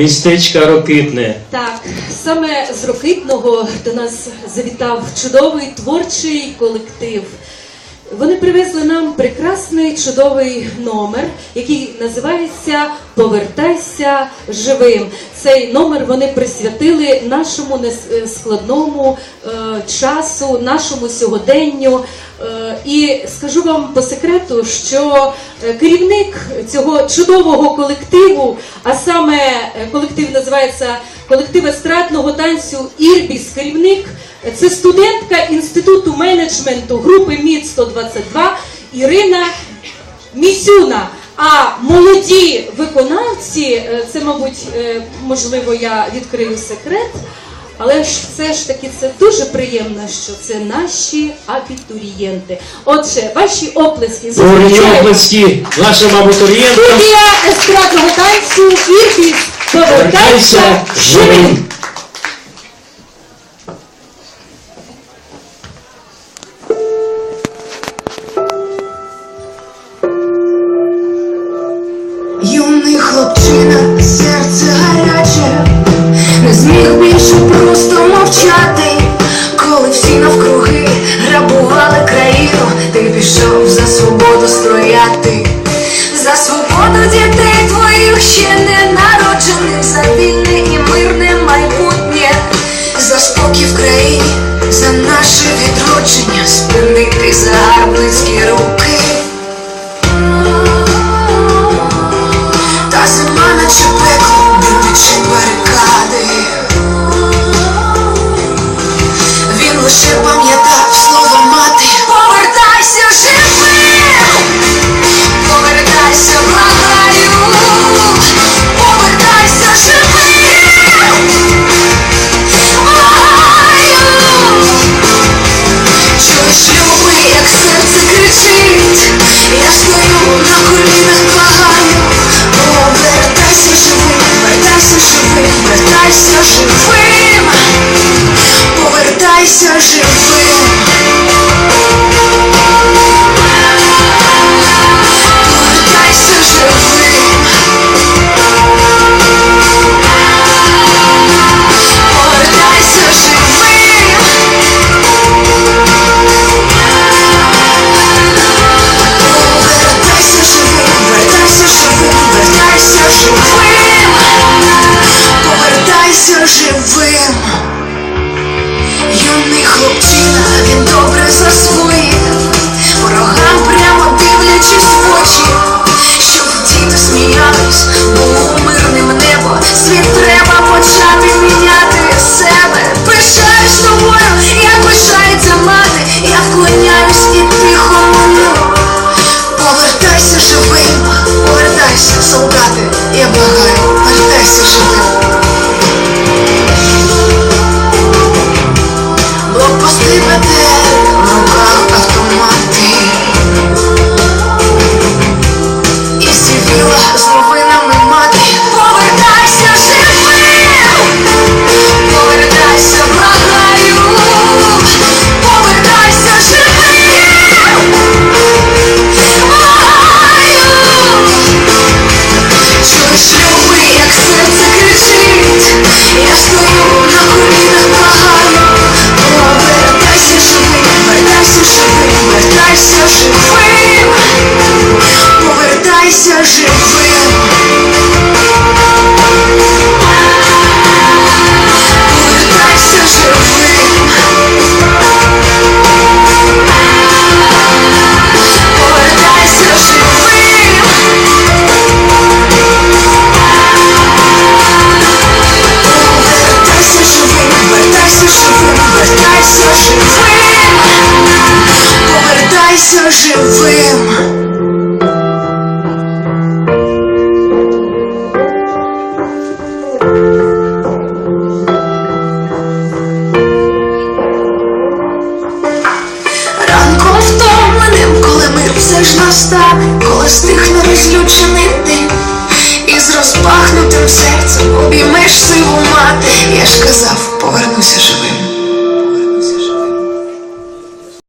Містечка Рокитне. Так, саме з Рокитного до нас завітав чудовий творчий колектив. Вони привезли нам прекрасний чудовий номер, який називається Повертайся живим. Цей номер вони присвятили нашому нес- е, е, часу, нашому сьогоденню. Е, і скажу вам по секрету, що е, керівник цього чудового колективу, а саме е, колектив називається колектив естрадного танцю Ірбіс, керівник це студентка інституту менеджменту групи МІД 122 Ірина Місюна. А молоді виконавці, е, це, мабуть, е, можливо, я відкрию секрет, але ж все ж таки це дуже приємно, що це наші абітурієнти. Отже, ваші оплески Бурні області нашим абітурієнтам. студія естрадного танцю Ірбіс. Повертайся живим! Юний серце гаряче, не зміг більше просто мовчати, коли всі навкруги Він пам'ятав слово мати. Повертайся живим, повертайся благаю, повертайся живим, благаю Чуєш, люби, як серце кричить, я стою на колінах благаю. Повертайся живим, вертайся живим, вертайся живим, повертайся живим. з тих нерозлючених І з розпахнутим серцем обіймеш сиву мати, я ж казав.